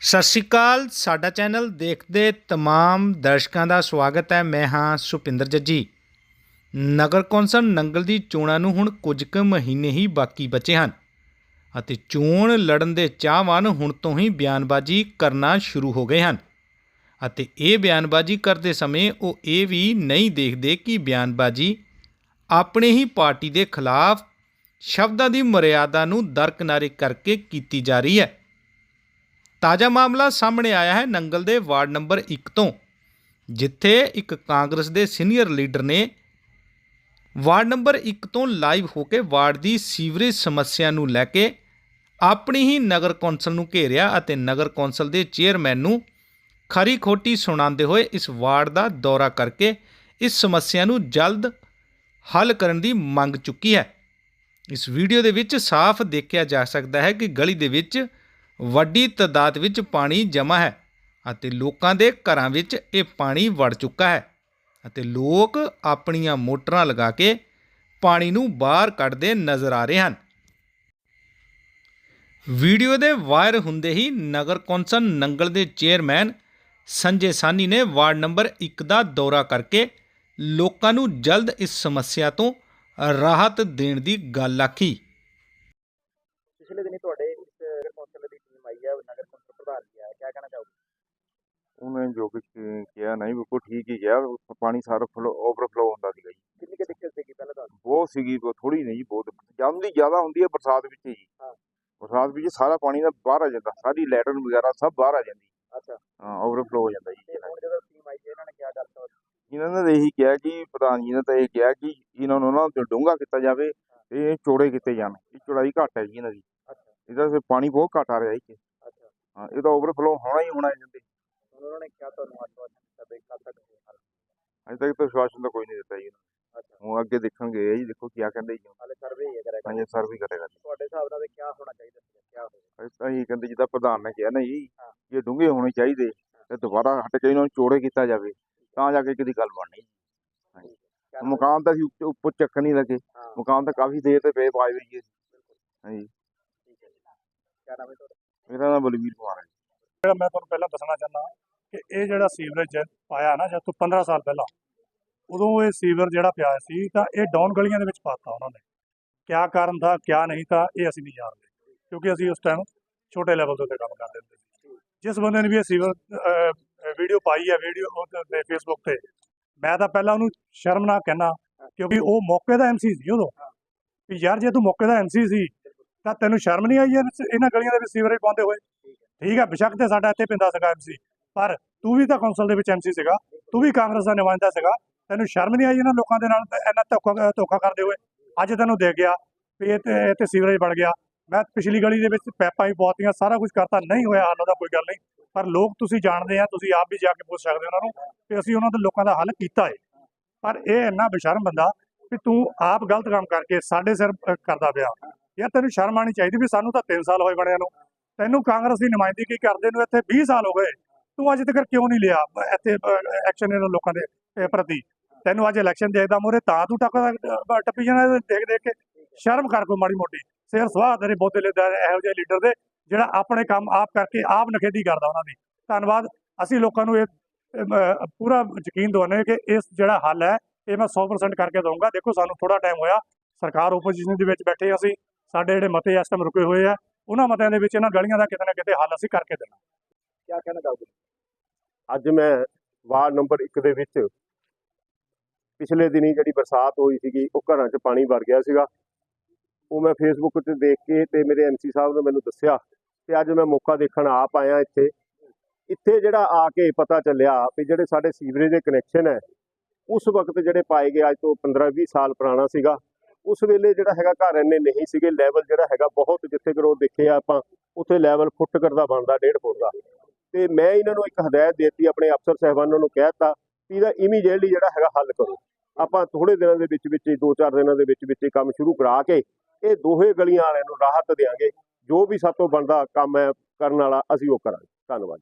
ਸਤਿ ਸ਼੍ਰੀ ਅਕਾਲ, ਸਾਡਾ ਚੈਨਲ ਦੇਖਦੇ ਤਮਾਮ ਦਰਸ਼ਕਾਂ ਦਾ ਸਵਾਗਤ ਹੈ। ਮੈਂ ਹਾਂ ਸੁਪਿੰਦਰ ਜੱਜੀ। ਨਗਰ ਕੌਂਸਲ ਨੰਗਲ ਦੀ ਚੋਣਾਂ ਨੂੰ ਹੁਣ ਕੁਝ ਕੁ ਮਹੀਨੇ ਹੀ ਬਾਕੀ ਬਚੇ ਹਨ ਅਤੇ ਚੋਣ ਲੜਨ ਦੇ ਚਾਹਵਾਨ ਹੁਣ ਤੋਂ ਹੀ ਬਿਆਨਬਾਜ਼ੀ ਕਰਨਾ ਸ਼ੁਰੂ ਹੋ ਗਏ ਹਨ ਅਤੇ ਇਹ ਬਿਆਨਬਾਜ਼ੀ ਕਰਦੇ ਸਮੇਂ ਉਹ ਇਹ ਵੀ ਨਹੀਂ ਦੇਖਦੇ ਕਿ ਬਿਆਨਬਾਜ਼ੀ ਆਪਣੇ ਹੀ ਪਾਰਟੀ ਦੇ ਖਿਲਾਫ ਸ਼ਬਦਾਂ ਦੀ ਮਰਿਆਦਾ ਨੂੰ ਦਰਕਿਨਾਰੇ ਕਰਕੇ ਕੀਤੀ ਜਾ ਰਹੀ ਹੈ। ਤਾਜ਼ਾ ਮਾਮਲਾ ਸਾਹਮਣੇ ਆਇਆ ਹੈ ਨੰਗਲ ਦੇ ਵਾਰਡ ਨੰਬਰ 1 ਤੋਂ, ਜਿੱਥੇ ਇੱਕ ਕਾਂਗਰਸ ਦੇ ਸੀਨੀਅਰ ਲੀਡਰ ਨੇ ਵਾਰਡ ਨੰਬਰ 1 ਤੋਂ ਲਾਈਵ ਹੋ ਕੇ ਵਾਰਡ ਦੀ ਸੀਵਰੇਜ ਸਮੱਸਿਆ ਨੂੰ ਲੈ ਕੇ ਆਪਣੀ ਹੀ ਨਗਰ ਕੌਂਸਲ ਨੂੰ ਘੇਰਿਆ ਅਤੇ ਨਗਰ ਕੌਂਸਲ ਦੇ ਚੇਅਰਮੈਨ ਨੂੰ ਖਰੀ ਖੋਟੀ ਸੁਣਾਉਂਦੇ ਹੋਏ ਇਸ ਵਾਰਡ ਦਾ ਦੌਰਾ ਕਰਕੇ ਇਸ ਸਮੱਸਿਆ ਨੂੰ ਜਲਦ ਹੱਲ ਕਰਨ ਦੀ ਮੰਗ ਚੁੱਕੀ ਹੈ। ਇਸ ਵੀਡੀਓ ਦੇ ਵਿੱਚ ਸਾਫ਼ ਦੇਖਿਆ ਜਾ ਸਕਦਾ ਹੈ ਕਿ ਗਲੀ ਦੇ ਵਿੱਚ ਵੱਡੀ ਤਦਾਦ ਵਿੱਚ ਪਾਣੀ ਜਮ੍ਹਾਂ ਹੈ ਅਤੇ ਲੋਕਾਂ ਦੇ ਘਰਾਂ ਵਿੱਚ ਇਹ ਪਾਣੀ ਵੜ ਚੁੱਕਾ ਹੈ ਅਤੇ ਲੋਕ ਆਪਣੀਆਂ ਮੋਟਰਾਂ ਲਗਾ ਕੇ ਪਾਣੀ ਨੂੰ ਬਾਹਰ ਕੱਢਦੇ ਨਜ਼ਰ ਆ ਰਹੇ ਹਨ। ਵੀਡੀਓ ਦੇ ਵਾਇਰ ਹੁੰਦੇ ਹੀ ਨਗਰ ਕੌਂਸਲ ਨੰਗਲ ਦੇ ਚੇਅਰਮੈਨ ਸੰਜੇ ਸਾਨੀ ਨੇ ਵਾਰਡ ਨੰਬਰ 1 ਦਾ ਦੌਰਾ ਕਰਕੇ ਲੋਕਾਂ ਨੂੰ ਜਲਦ ਇਸ ਸਮੱਸਿਆ ਤੋਂ ਰਾਹਤ ਦੇਣ ਦੀ ਗੱਲ ਆਖੀ ਪਿਛਲੇ ਦਿਨੀ ਤੁਹਾਡੇ ਇਸ ਨਗਰ ਕੌਂਸਲ ਦੀ ਟੀਮ ਆਈ ਹੈ ਨਗਰ ਕੌਂਸਲ ਪ੍ਰਧਾਨ ਜੀ ਆਇਆ ਕੀ ਕਹਿਣਾ ਚਾਹੋਗੇ ਉਹਨੇ ਜੋ ਕੁਝ ਕਿਹਾ ਨਹੀਂ ਬਿਲਕੁਲ ਠੀਕ ਹੀ ਕਿਹਾ। ਉਹ ਪਾਣੀ ਸਾਰਾ ਫਲੋ ਓਵਰਫਲੋ ਹੁੰਦਾ ਸੀਗਾ ਜੀ। ਕਿੰਨੀ ਕੁ ਦਿੱਕਤ ਸੀਗੀ ਪਹਿਲਾਂ ਤੁਹਾਨੂੰ ਬਹੁਤ ਸੀਗੀ ਥੋੜੀ ਨਹੀਂ ਜੀ ਬਹੁਤ। ਜਾਂਦੀ ਜ਼ਿਆਦਾ ਹੁੰਦੀ ਹੈ ਬਰਸਾਤ ਵਿੱਚ ਹੀ। ਹਾਂ। ਬਰਸਾਤ ਵਿੱਚ ਸਾਰਾ ਪਾਣੀ ਦਾ ਬਾਹਰ ਆ ਜਾਂਦਾ। ਸਾਰੀ ਲੈਟਰਨ ਵਗੈਰਾ ਸਭ ਬਾਹਰ ਆ ਜਾਂਦੀ। ਅੱਛਾ। ਹਾਂ ਓਵਰਫਲੋ ਹੋ ਜਾਂਦਾ ਜੀ। ਤੇ ਜਦੋਂ ਟੀਮ ਆਈ ਹੈ ਇਹਨਾਂ ਨੇ ਕੀ ਕਰਤਾ ਇਹਨਾਂ ਨੇ ਤਾਂ ਇਹੀ ਕਿਹਾ ਕਿ ਪ੍ਰਧਾਨ ਜੀ ਨੇ ਤਾਂ ਇਹ ਕਿਹਾ ਕਿ ਇਹਨਾਂ ਨੂੰ ਨਾ ਡੂੰਘਾ ਕੀਤਾ ਜਾਵੇ ਤੇ ਇਹ ਚੌੜੇ ਕੀਤੇ ਜਾਣ। ਇਹ ਚੌੜਾਈ ਘੱਟ ਹੈ ਜੀ ਇਹਨਾਂ ਦੀ। ਅੱਛਾ। ਇਹਦਾ ਪਾਣੀ ਬਹੁਤ ਘੱਟ ਆ ਰਿਹਾ ਜੀ। ਅੱਛਾ। ਹਾਂ ਇਹਦਾ ਓਵਰਫਲੋ ਹੋਣਾ ਹੀ ਹੋਣਾ ਹੈ ਜਾਂਦੇ ਹੁਣ ਉਹਨਾਂ ਨੇ ਕਿਹਾ ਤੁਹਾਨੂੰ ਆਸ਼ਵਾਸਨ ਦਿੱਤਾ ਵੀ ਕੱਲ ਤੱਕ ਹੋ ਹੱਲ। ਅਜੇ ਤੱਕ ਤਾਂ ਵਿਸ਼ਵਾਸ ਤਾਂ ਕੋਈ ਨਹੀਂ ਦਿੱਤਾ ਜੀ ਇਹਨਾਂ ਨੇ। ਅੱਛਾ ਹੁਣ ਅੱਗੇ ਦੇਖਣਗੇ ਜੀ ਦੇਖੋ ਕੀ ਕਹਿੰਦੇ ਜੀ ਹਾਲੇ ਸਰਵੇ ਹੀ ਹੈ ਕਰੇਗਾ ਹਾਂਜੀ ਸਰ ਵੀ ਕਰੇਗਾ ਤੁਹਾਡੇ ਹਿਸਾਬ ਨਾਲ ਕੀ ਹੋਣਾ ਚਾਹੀਦਾ ਸੀ ਕੀ ਹੋਵੇ ਅਸੀਂ ਤਾਂ ਇਹ ਕਹਿੰਦੇ ਜਿੱਦਾਂ ਪ੍ਰਧਾਨ ਨੇ ਕਿਹਾ ਨਾ ਜੀ। ਇਹ ਡੂੰਘੇ ਹੋਣੇ ਚਾਹੀਦੇ ਤੇ ਦੁਬਾਰਾ ਹਟ ਕੇ ਇਹਨਾਂ ਨੂੰ ਚੌੜੇ ਕੀਤਾ ਜਾਵੇ ਤਾਂ ਜਾ ਕੇ ਕਿਹਦੀ ਗੱਲ ਬਣਨੀ ਕਿਆ ਮਕਾਨ ਤਾਂ ਅਸੀਂ ਉੱਪਰ ਚੱਕ ਨਹੀਂ ਲੱਗੇ ਮਕਾਨ ਤਾਂ ਕਾਫੀ ਦੇਰ ਤੇ ਪਏ ਪਾਏ ਹੋਈ ਹੈ ਹਾਂਜੀ ਠੀਕ ਹੈ ਜੀ ਕਿਆ ਨਾਮ ਹੈ ਤੁਹਾਡਾ? ਮੇਰਾ ਨਾਮ ਬਲਵੀਰ ਕੁਮਾਰ ਹੈ ਜਿਹੜਾ ਮੈਂ ਤੁਹਾਨੂੰ ਪਹਿਲਾਂ ਦੱਸਣਾ ਚਾਹੁੰਦਾ ਕਿ ਇਹ ਜਿਹੜਾ ਸੀਵਰੇਜ ਪਾਇਆ ਨਾ, ਜਦ ਤੋਂ 15 ਸਾਲ ਪਹਿਲਾਂ, ਉਦੋਂ ਇਹ ਸੀਵਰ ਜਿਹੜਾ ਪਿਆ ਸੀ, ਤਾਂ ਇਹ ਡਾਊਨ ਗਲੀਆਂ ਦੇ ਵਿੱਚ ਪਾਤਾ ਉਹਨਾਂ ਨੇ। ਕਿਆ ਕਾਰਨ ਥਾ, ਕਿਆ ਨਹੀਂ ਤਾਂ ਇਹ ਅਸੀਂ ਨਹੀਂ ਜਾਣਦੇ। ਕਿਉਂਕਿ ਅਸੀਂ ਉਸ ਟਾਈਮ ਛੋਟੇ ਲੈਵਲ ਦੇ ਕੰਮ ਕਰਦੇ ਹੁੰਦੇ ਸੀ। ਜਿਸ ਬੰਦੇ ਨੇ ਵੀ ਇਹ ਸੀਵਰ ਵੀਡੀਓ ਪਾਈ ਹੈ ਵੀਡੀਓ ਤੇ ਫੇਸਬੁੱਕ ਤੇ, ਮੈਂ ਤਾਂ ਪਹਿਲਾਂ ਉਹਨੂੰ ਸ਼ਰਮਨਾਕ ਕਹਿਣਾ ਕਿਉਂਕਿ ਉਹ ਮੌਕੇ ਦਾ ਐਮਸੀ ਸੀ ਉਦੋਂ। ਵੀ ਯਾਰ, ਜੇ ਤੂੰ ਮੌਕੇ ਦਾ ਐਮਸੀ ਸੀ, ਤਾਂ ਤੈਨੂੰ ਸ਼ਰਮ ਨਹੀਂ ਆਈ ਇਹਨਾਂ ਗਲੀਆਂ ਦੇ ਵਿੱਚ ਸੀਵਰੇਜ ਪਾਉਂਦੇ ਹੋਏ? ਠੀਕ ਹੈ, ਬਿਸ਼ੱਕ ਤੇ ਸਾਡਾ ਇੱਥੇ ਪਿੰਦਾ ਸੀਗਾ ਐਮਸੀ ਪਰ ਤੂੰ ਵੀ ਤਾਂ ਕੌਂਸਲ ਦੇ ਵਿੱਚ ਐਮਸੀ ਸੀਗਾ, ਤੂੰ ਵੀ ਕਾਂਗਰਸ ਦਾ ਨੁਮਾਇੰਦਾ ਸੀਗਾ, ਤੈਨੂੰ ਸ਼ਰਮ ਨਹੀਂ ਆਈ ਇਹਨਾਂ ਲੋਕਾਂ ਦੇ ਨਾਲ ਇੰਨਾ ਧੋਖਾ ਧੋਖਾ ਕਰਦੇ ਹੋਏ? ਅੱਜ ਤੈਨੂੰ ਦੇਖ ਗਿਆ, ਵੀ ਇਹ ਤੇ ਤੇ ਸੀਵਰੇਜ ਬਣ ਗਿਆ। ਮੈਂ ਪਿਛਲੀ ਗਲੀ ਦੇ ਵਿੱਚ ਪੈਪਾਂ ਹੀ ਪਵਾਤੀਆਂ, ਸਾਰਾ ਕੁਝ ਕਰਤਾ, ਨਹੀਂ ਹੋਇਆ ਹੱਲ ਉਹਦਾ ਕੋਈ ਗੱਲ ਨਹੀਂ। ਪਰ ਲੋਕ ਤੁਸੀਂ ਜਾਣਦੇ ਆ, ਤੁਸੀਂ ਆਪ ਵੀ ਜਾ ਕੇ ਪੁੱਛ ਸਕਦੇ ਹੋ ਉਹਨਾਂ ਨੂੰ ਕਿ ਅਸੀਂ ਉਹਨਾਂ ਦੇ ਲੋਕਾਂ ਦਾ ਹੱਲ ਕੀਤਾ ਹੈ ਪਰ ਇਹ ਇੰਨਾ ਬੇਸ਼ਰਮ ਬੰਦਾ ਵੀ ਤੂੰ ਆਪ ਗਲਤ ਕੰਮ ਕਰਕੇ ਸਾਡੇ ਸਿਰ ਕਰਦਾ ਪਿਆ। ਯਾਰ ਤੈਨੂੰ ਸ਼ਰਮ ਆਣੀ ਚਾਹੀਦੀ ਵੀ ਸਾਨੂੰ ਤਾਂ 3 ਸਾਲ ਹੋਏ ਬਣਿਆ ਨੂੰ। ਤੈਨੂੰ ਕਾਂਗਰਸ ਦੀ ਨੁਮਾਇੰਦਗੀ ਕਰਦੇ ਨੂੰ ਇੱਥੇ 20 ਸਾਲ ਹੋ ਗਏ। ਤੂੰ ਅੱਜ ਤੱਕ ਕਿਉਂ ਨਹੀਂ ਲਿਆ ਇੱਥੇ ਐਕਸ਼ਨ ਇਹਨਾਂ ਲੋਕਾਂ ਦੇ ਪ੍ਰਤੀ? ਤੈਨੂੰ ਅੱਜ ਇਲੈਕਸ਼ਨ ਦੇਖਦਾ ਮੋਰੇ ਤਾਂ ਤੂੰ ਟੱਕਦਾ ਟੱਪੀ ਜਾਣਾ ਦੇਖ ਦੇਖ ਕੇ ਸ਼ਰਮ ਕਰ ਕੋਈ ਮਾੜੀ ਮੋਟੀ। ਸਿਰ ਸਵਾਹ ਤੇਰੇ ਬੋਤੇ ਲੈਦਾ ਇਹੋ ਜਿਹੇ ਲੀਡਰ ਦੇ, ਜਿਹੜਾ ਆਪਣੇ ਕੰਮ ਆਪ ਕਰਕੇ ਆਪ ਨਖੇਦੀ ਕਰਦਾ ਉਹਨਾਂ ਦੀ। ਧੰਨਵਾਦ। ਅਸੀਂ ਲੋਕਾਂ ਨੂੰ ਇਹ ਪੂਰਾ ਯਕੀਨ ਦਿਵਾਉਂਦੇ ਕਿ ਇਸ ਜਿਹੜਾ ਹੱਲ ਹੈ, ਇਹ ਮੈਂ 100% ਕਰਕੇ ਦਊਂਗਾ। ਦੇਖੋ, ਸਾਨੂੰ ਥੋੜਾ ਟਾਈਮ ਹੋਇਆ। ਸਰਕਾਰ ਓਪੋਜੀਸ਼ਨ ਦੇ ਵਿੱਚ ਬੈਠੇ ਅਸੀਂ। ਸਾਡੇ ਜਿਹੜੇ ਮਤੇ ਇਸ ਟਾਈਮ ਰੁਕੇ ਹੋਏ ਆ, ਉਹਨਾਂ ਮਤਿਆਂ ਦੇ ਵਿੱਚ ਇਹਨਾਂ ਗਲੀਆਂ ਦਾ ਕਿਤੇ ਨਾ ਕਿਤੇ ਹੱਲ ਅਸੀਂ ਕਰਕੇ ਦੇਣਾ। ਕੀ ਕਹਿਣਾ ਚਾਹੋਗੇ? ਅੱਜ ਮੈਂ ਵਾਰਡ ਨੰਬਰ 1 ਦੇ ਵਿੱਚ ਪਿਛਲੇ ਦਿਨੀ ਜਿਹੜੀ ਬਰਸਾਤ ਹੋਈ ਸੀਗੀ, ਉਹ ਘਰਾਂ 'ਚ ਪਾਣੀ ਭਰ ਗਿਆ ਸੀਗਾ। ਉਹ ਮੈਂ ਫੇਸਬੁੱਕ ਤੇ ਦੇਖ ਕੇ ਤੇ ਮੇਰੇ ਐਮਸੀ ਸਾਹਿਬ ਨੇ ਮੈਨੂੰ ਦੱਸਿਆ ਤੇ ਅੱਜ ਮੈਂ ਮੌਕਾ ਦੇਖਣ ਆਪ ਆਇਆ ਇੱਥੇ। ਇੱਥੇ ਜਿਹੜਾ ਆ ਕੇ ਪਤਾ ਚੱਲਿਆ ਵੀ ਜਿਹੜੇ ਸਾਡੇ ਸੀਵਰੇਜ ਦੇ ਕਨੈਕਸ਼ਨ ਹੈ, ਉਸ ਵਕਤ ਜਿਹੜੇ ਪਾਏ ਗਏ ਅੱਜ ਤੋਂ 15-20 ਸਾਲ ਪੁਰਾਣਾ ਸੀਗਾ, ਉਸ ਵੇਲੇ ਜਿਹੜਾ ਹੈਗਾ ਘਰ ਇੰਨੇ ਨਹੀਂ ਸੀਗੇ। ਲੈਵਲ ਜਿਹੜਾ ਹੈਗਾ ਬਹੁਤ ਜਿੱਥੇ ਕਰੋ ਦੇਖਿਆ ਆਪਾਂ, ਉੱਥੇ ਲੈਵਲ ਫੁੱਟ ਕਰਦਾ ਬਣਦਾ 1.5 ਫੁੱਟ ਦਾ। ਤੇ ਮੈਂ ਇਹਨਾਂ ਨੂੰ ਇੱਕ ਹਦਾਇਤ ਦੇਤੀ, ਆਪਣੇ ਅਫਸਰ ਸਾਹਿਬਾਨਾਂ ਨੂੰ ਕਹਿਤਾ ਵੀ ਇਹਦਾ ਇਮੀਡੀਏਟਲੀ ਜਿਹੜਾ ਹੈਗਾ ਹੱਲ ਕਰੋ। ਆਪਾਂ ਥੋੜੇ ਦਿਨਾਂ ਦੇ ਵਿੱਚ ਵਿੱਚ, ਦੋ ਚਾਰ ਦਿਨਾਂ ਦੇ ਵਿੱਚ ਵਿੱਚ ਕੰਮ ਸ਼ੁਰੂ ਕਰਾ ਕੇ ਇਹ ਦੋਹੇ ਗਲੀਆਂ ਵਾਲਿਆਂ ਨੂੰ ਰਾਹਤ ਦੇਵਾਂਗੇ ਜੋ ਵੀ ਸਾਤੋਂ ਬਣਦਾ ਕੰਮ ਹੈ, ਕਰਨ ਵਾਲਾ ਅਸੀਂ ਉਹ ਕਰਾਂਗੇ। ਧੰਨਵਾਦ।